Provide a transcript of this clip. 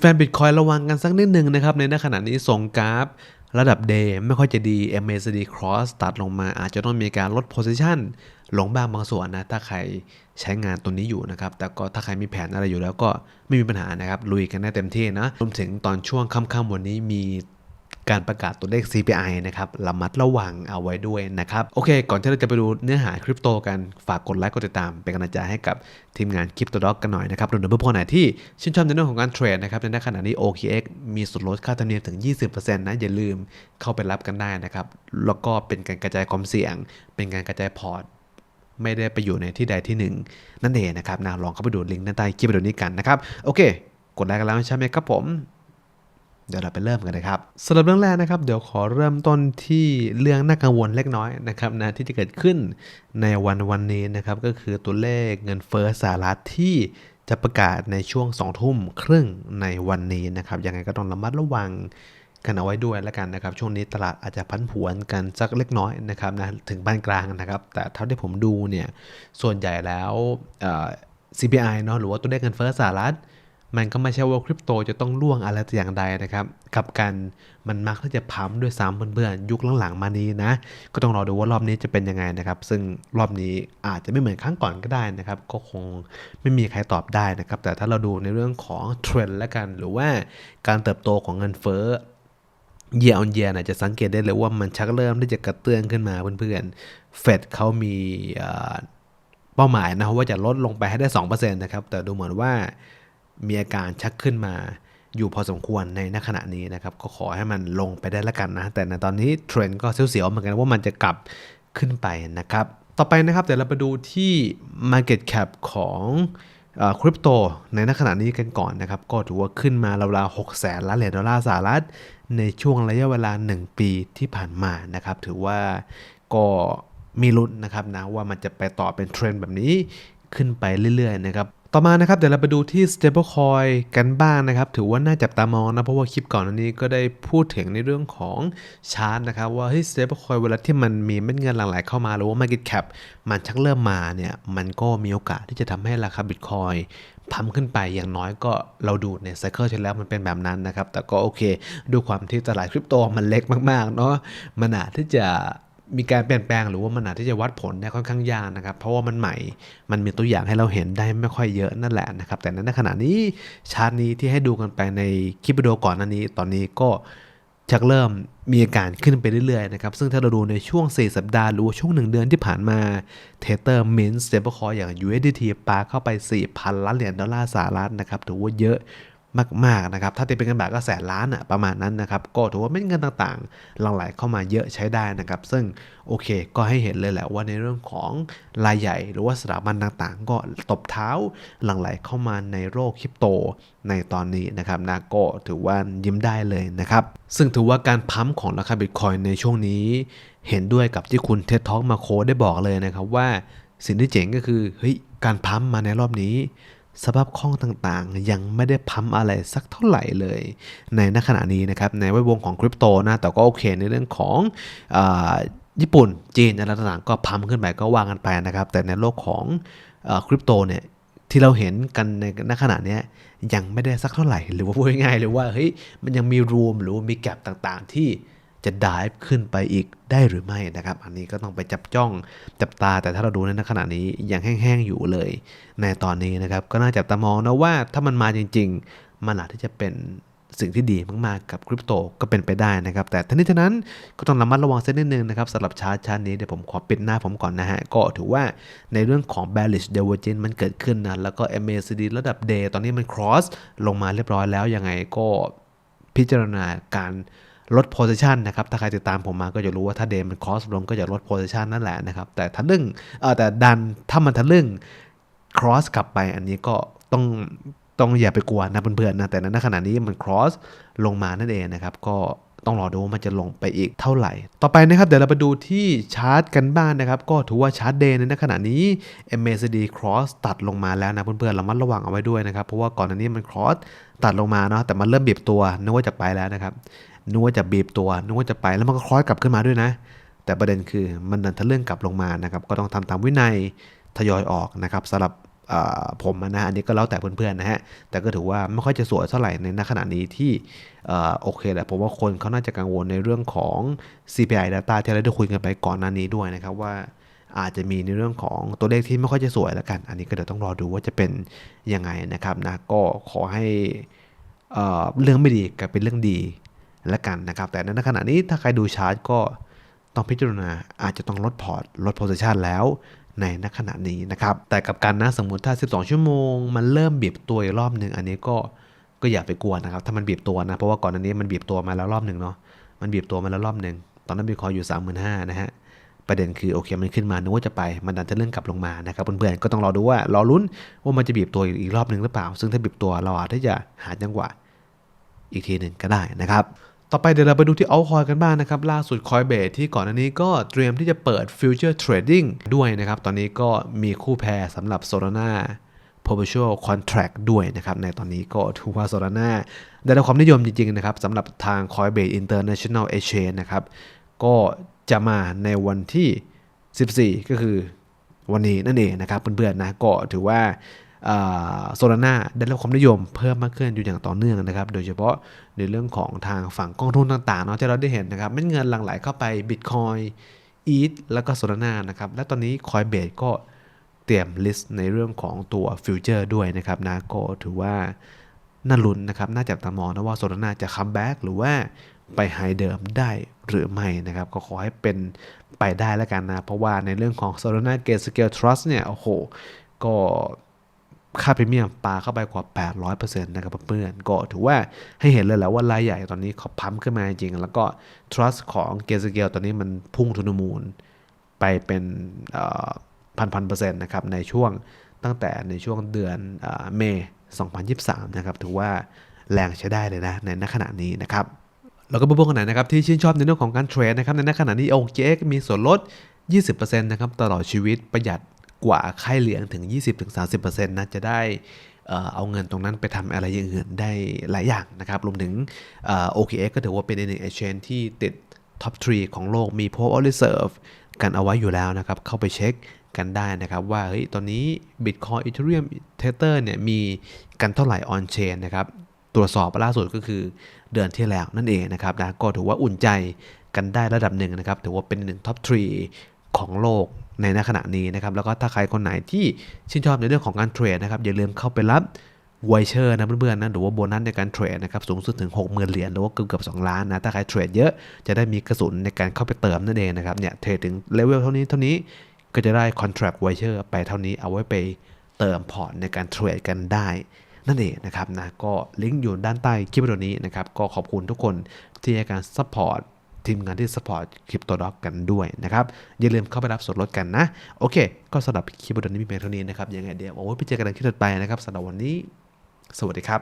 แฟนๆบิตคอยระวังกันสักนิดหนึ่งนะครับ ในขณะนี้ส่งกราฟระดับเดย์ไม่ค่อยจะดี MACD cross ตัดลงมาอาจจะต้องมีการลด position ลงบ้างบางส่วนนะ ถ้าใครใช้งานตัวนี้อยู่นะครับ แต่ก็ถ้าใครมีแผนอะไรอยู่แล้วก็ไม่มีปัญหานะครับ ลุยกันได้เต็มที่นะรวมถึงตอนช่วงค่ำๆวันนี้มี การประกาศตัวเลข CPI นะครับระมัดระวังเอาไว้ด้วยนะครับ โอเค ก่อนที่เราจะไปดูเนื้อหาคริปโตกันฝากกดไลค์กดติดตาม เป็นกำลังใจให้กับทีมงานคริปโตด็อกกันหน่อยนะครับรวมถึงเพื่อนๆไหนที่ชื่นชอบในเรื่องของการเทรดนะครับในขณะนี้ OKX มีส่วนลดค่าธรรมเนียมถึง 20%นะอย่าลืมเข้าไปรับกันได้นะครับแล้วก็เป็นการกระจายความเสี่ยง เป็นการกระจายพอร์ตไม่ได้ไปอยู่ในที่ใดที่หนึ่ง นั่นเองนะครับนะลองเข้าไปดูลิงก์ด้านใต้คลิปวิดีโอนี้กันนะครับ โอเค กดไลค์กันแล้วใช่ไหมครับผม เดี๋ยวเราไปเริ่มกันเลยครับสำหรับเรื่องแรกนะครับ เดี๋ยวขอเริ่มต้นที่เรื่องน่ากังวลเล็กน้อยนะครับนะที่จะเกิดขึ้นในวันวันนี้นะครับ ก็คือตัวเลขเงินเฟ้อสหรัฐที่จะประกาศในช่วง2ทุ่มครึ่งในวันนี้นะครับยังไงก็ต้องระมัดระวังกันเอาไว้ด้วยแล้วกันนะครับ ช่วงนี้ตลาดอาจจะพันผวนกันสักเล็กน้อยนะครับนะถึงปานกลางนะครับ แต่เท่าที่ผมดูเนี่ยส่วนใหญ่แล้วเอ่อ CPI เนาะหรือว่าตัวเลขเงินเฟ้อสหรัฐ มันก็ไม่ใช่ว่าคริปโตจะต้องล่วงอะไรแต่อย่างใดนะครับกับกันมันมักที่จะพัมด้วยซ้ำเพื่อนๆยุคหลังๆมานี้นะ ก็ต้องรอดูว่ารอบนี้จะเป็นยังไงนะครับ ซึ่งรอบนี้อาจจะไม่เหมือนครั้งก่อนก็ได้นะครับ ก็คงไม่มีใครตอบได้นะครับ แต่ถ้าเราดูในเรื่องของเทรนด์และกัน หรือว่าการเติบโตของเงินเฟ้อเยียร์ออนเยียร์จะสังเกตได้เลยว่ามันชักเริ่มที่จะกระเตื้องขึ้นมาเพื่อนๆเฟดเขามีเอ่อเป้าหมายนะว่าจะลดลงไปให้ได้2%นะครับแต่ดูเหมือนว่า มีอาการชักขึ้นมาอยู่พอสมควรในณขณะนี้นะครับ ก็ขอให้มันลงไปได้ละกันนะ แต่ในตอนนี้เทรนด์ก็เสียวๆเหมือนกันว่ามันจะกลับขึ้นไปนะครับ ต่อไปนะครับเดี๋ยวเราไปดูที่ Market Cap ของคริปโตในณขณะนี้กันก่อนนะครับ ก็ถือว่าขึ้นมาราวๆ6แสนล้านเหรียญดอลลาร์สหรัฐ ในช่วงระยะเวลา 1 ปีที่ผ่านมานะครับ ถือว่าก็มีลุ้นนะครับนะว่ามันจะไปต่อเป็นเทรนด์แบบนี้ขึ้นไปเรื่อยๆนะครับ ต่อมานะครับเดี๋ยวเราไปดูที่ stablecoin กันบ้างนะครับ ถือว่าน่าจับตามองนะ เพราะว่าคลิปก่อนอันนี้ก็ได้พูดถึงในเรื่องของชาร์ตนะครับ ว่าเฮ้ย stablecoin เวลาที่มันมีเม็ดเงินหลั่งไหลเข้ามา หรือว่า market cap มันชักเริ่มมาเนี่ย มันก็มีโอกาสที่จะทำให้ราคา bitcoin พัมขึ้นไปอย่างน้อยก็เราดูในไซเคิลที่แล้วมันเป็นแบบนั้นนะครับ แต่ก็โอเค ดูความที่ตลาดคริปโตมันเล็กมากๆเนาะมันอาจที่จะ มีการเปลี่ยนแปลงหรือว่ามันอาจที่จะวัดผลได้ค่อนข้างยากนะครับ เพราะว่ามันใหม่ มันมีตัวอย่างให้เราเห็นได้ไม่ค่อยเยอะนั่นแหละนะครับ แต่ในขณะนี้ชาร์ตนี้ที่ให้ดูกันไปในคลิปวิดีโอก่อนหน้านี้ ตอนนี้ก็ชักเริ่มมีอาการขึ้นไปเรื่อยๆนะครับ ซึ่งถ้าเราดูในช่วง 4 สัปดาห์ หรือว่าช่วง 1 เดือนที่ผ่านมาเทเตอร์มินสเซเบอร์คอยอย่าง USDT ปาเข้าไป 4,000 ล้านเหรียญดอลลาร์สหรัฐนะครับถือว่าเยอะ มากๆนะครับ ถ้าตีเป็นเงินบาทก็แสนล้านอะประมาณนั้นนะครับ ก็ถือว่าเม็ดเงินต่างๆหลั่งไหลเข้ามาเยอะใช้ได้นะครับ ซึ่งโอเค ก็ให้เห็นเลยแหละว่าในเรื่องของรายใหญ่ หรือว่าสถาบันต่างๆ ก็ตบเท้าหลั่งไหลเข้ามาในโลกคริปโตในตอนนี้นะครับนะก็ถือว่ายิ้มได้เลยนะครับ ซึ่งถือว่าการพัมของราคาบิตคอยในช่วงนี้ เห็นด้วยกับที่คุณเท็ดท็อกมาโคได้บอกเลยนะครับว่าสิ่งที่เจ๋งก็คือเฮ้ยการพัมมาในรอบนี้ สภาพคล่องต่างๆ ยังไม่ได้พัมอะไรสักเท่าไหร่เลย ในณขณะนี้นะครับในแวดวงของคริปโตนะแต่ก็โอเคในเรื่องของอญี่ปุ่น จีนอะไรต่างๆก็พัมขึ้นไปก็วางกันไปนะครับ แต่ในโลกของคริปโตเนี่ยที่เราเห็นกันในณขณะนี้ยังไม่ได้สักเท่าไหร่ หรือว่าพูดง่ายๆเลยว่าเฮ้ยมันยังมีรูมหรือมีแกลบต่างๆ ที่ จะดิฟขึ้นไปอีกได้หรือไม่นะครับ อันนี้ก็ต้องไปจับจ้องจับตาแต่ถ้าเราดูในขณะนี้ยังแห้งๆอยู่เลย ในตอนนี้นะครับ ก็น่าจับตามองนะว่าถ้ามันมาจริง ๆ มันอาจที่จะเป็นสิ่งที่ดีมากๆกับคริปโตก็เป็นไปได้นะครับ แต่ทั้งนี้ทั้งนั้นก็ต้องระมัดระวังเส้นนิดนึงนะครับสำหรับชาร์ตชาร์ตนี้เดี๋ยวผมขอปิดหน้าผมก่อนนะฮะ ก็ถือว่าในเรื่องของ bearish divergence มันเกิดขึ้นนะ แล้วก็ MACD ระดับ day ตอนนี้มัน cross ลงมาเรียบร้อยแล้วยังไงก็พิจารณาการ ลด position นะครับ ถ้าใครติดตามผมมาก็จะรู้ว่าถ้าเดมัน cross ลงก็จะลด position นั่นแหละนะครับ แต่ทะลึ่งเออแต่ดันถ้ามันทะลึ่ง cross กลับไปอันนี้ก็ต้องต้องอย่าไปกลัวนะเพื่อนๆนะ แต่ในขณะนี้มัน cross ลงมานั่นเองนะครับ ก็ต้องรอดูว่ามันจะลงไปอีกเท่าไหร่ ต่อไปนะครับ เดี๋ยวเราไปดูที่ชาร์ตกันบ้างนะครับ ก็ถือว่าชาร์ตเดย์ในขณะนี้ MACD cross ตัดลงมาแล้วนะเพื่อนๆระมัดระวังเอาไว้ด้วยนะครับ เพราะว่าก่อนหน้านี้มัน cross ตัดลงมาเนาะแต่มันเริ่มบีบตัวนึกว่าจะไปแล้วนะครับ นึกว่าจะบีบตัวนึกว่าจะไปแล้วมันก็คล้อยกลับขึ้นมาด้วยนะ แต่ประเด็นคือมันดันทะเลื่อนกลับลงมานะครับ ก็ต้องทำตามวินัยทยอยออกนะครับสำหรับผมนะอันนี้ก็แล้วแต่เพื่อนๆนะฮะ แต่ก็ถือว่าไม่ค่อยจะสวยเท่าไหร่ในณขณะนี้ที่อโอเคแหละผมว่าคนเขาน่าจะกังวลในเรื่องของ CPI data ที่เราได้คุยกันไปก่อนหน้านี้ด้วยนะครับว่าอาจจะมีในเรื่องของตัวเลขที่ไม่ค่อยจะสวยแล้วกัน อันนี้ก็เดี๋ยวต้องรอดูว่าจะเป็นยังไงนะครับนะก็ขอให้เอ่อเรื่องไม่ดีกลายเป็นเรื่องดี แล้วกันนะครับ แต่ในขณะนี้ถ้าใครดูชาร์ตก็ต้องพิจารณาอาจจะต้องลดพอร์ตลดโพซิชันแล้วในณขณะนี้นะครับ แต่กับการนะสมมติถ้า 12 ชั่วโมง มันเริ่มบีบตัวอีกรอบหนึ่งอันนี้ก็ก็อย่าไปกลัวนะครับ ถ้ามันบีบตัวนะ เพราะว่าก่อนอันนี้มันบีบตัวมาแล้วรอบหนึ่งเนาะมันบีบตัวมาแล้วรอบหนึ่งตอนนั้นบีคอยอยู่ 35,000นะฮะประเด็นคือโอเคมันขึ้นมานึกว่าจะไปมันดันจะเลื่อนกลับลงมานะครับเพื่อนๆก็ต้องรอดูว่ารอลุ้นว่ามันจะบีบตัวอีกรอบหนึ่งหรือเปล่า ซึ่งถ้าบีบตัวเราอาจจะหาจังหวะ อีกทีหนึ่งก็ได้นะครับ ต่อไปเดี๋ยวเราไปดูที่ altcoin กันบ้างนะครับ ล่าสุด Coinbase ที่ก่อนหน้านี้ก็เตรียมที่จะเปิด future trading ด้วยนะครับ ตอนนี้ก็มีคู่แพรสำหรับ Solana perpetual contract ด้วยนะครับ ในตอนนี้ก็ถือว่า Solana ได้รับความนิยมจริง ๆ นะครับสำหรับทาง Coinbase International Exchange นะครับ ก็จะมาในวันที่ 14 ก็คือวันนี้นั่นเองนะครับเพื่อนๆนะก็ถือว่า โซลาร่าได้รับความนิยมเพิ่มมากขึ้นอยู่อย่างต่อเนื่องนะครับ โดยเฉพาะในเรื่องของทางฝั่งกองทุนต่างๆเนาะที่เราได้เห็นนะครับเม็ดเงินหลั่งไหลเข้าไป Bitcoin e t h แล้วก็โซลาร่านะครับ และตอนนี้ Coinbase ก็เตรียมลิสต์ในเรื่องของตัวฟิวเจอร์ด้วยนะครับนะก็ถือว่าน่าลุ้นนะครับ น่าจับตามองนะว่าโซลาร่าจะคัมแบ็กหรือว่าไปไฮเดิมได้หรือไม่นะครับ ก็ขอให้เป็นไปได้แล้วกันนะ เพราะว่าในเรื่องของ Solana Gate Scale Trust เนี่ย โอ้โห ก็ ค่าพรีเมียมปาเข้าไปกว่า 800%นะครับเพื่อนก็ถือว่าให้เห็นเลยแหละว่ารายใหญ่ตอนนี้เขาพัมขึ้นมาจริง แล้วก็ trust ของ Gate Scale ตอนนี้มันพุ่งทุนมูล ไปเป็นพันพันเปอร์เซ็นต์นะครับในช่วงตั้งแต่ในช่วงเดือนเมษ2023 นะครับถือว่าแรงใช้ได้เลยนะในณขณะนี้นะครับแล้วก็เพื่อนๆคนไหนนะครับที่ชื่นชอบในเรื่องของการเทรดนะครับในณขณะนี้ OKX มีส่วนลด 20%นะครับตลอดชีวิตประหยัด กว่าค่าเหลียงถึง 20-30%นะจะได้เอาเงินตรงนั้นไปทำอะไรอย่างอื่นได้หลายอย่างนะครับรวมถึง OKX ก็ถือว่าเป็นหนึ่ง exchange ที่ติดท็อป3ของโลกมี Proof of Reserve กันเอาไว้อยู่แล้วนะครับ เข้าไปเช็คกันได้นะครับ ว่าเฮ้ยตอนนี้ Bitcoin Ethereum Tether เนี่ยมีกันเท่าไหร่ on chain นะครับ ตรวจสอบล่าสุดก็คือเดือนที่แล้วนั่นเองนะครับนะก็ถือว่าอุ่นใจกันได้ระดับหนึ่งนะครับ ถือว่าเป็นหนึ่งท็อป3ของโลก ในณขณะนี้นะครับ แล้วก็ถ้าใครคนไหนที่ชื่นชอบในเรื่องของการเทรดนะครับ อย่าลืมเข้าไปรับไวเชอร์นะเพื่อนๆนะหรือว่าโบนัสในการเทรดนะครับสูงสุดถึง 60,000 เหรียญหรือว่าเกือบเกือบ2ล้านนะถ้าใครเทรดเยอะจะได้มีกระสุนในการเข้าไปเติมนั่นเองนะครับเนี่ยเทรดถึงเลเวลเท่านี้เท่านี้ก็จะได้คอนแท c t ไวเชอร์ไปเท่านี้เอาไว้ไปเติมพอร์ตในการเทรดกันได้นั่นเองนะครับนะก็ลิงก์อยู่ด้านใต้คลิปวิดีโอนี้นะครับก็ขอบคุณทุกคนที่ให้การซัพพอร์ต ทีมงานที่สปอร์ตคริปโตด็อกกันด้วยนะครับ อย่าลืมเข้าไปรับส่วนลดกันนะ โอเค ก็สำหรับคลิปวันนี้มีเพียงเท่านี้นะครับ ยังไงเดี๋ยวโอ้ไปเจอกันในคลิปถัดไปนะครับสำหรับวันนี้ สวัสดีครับ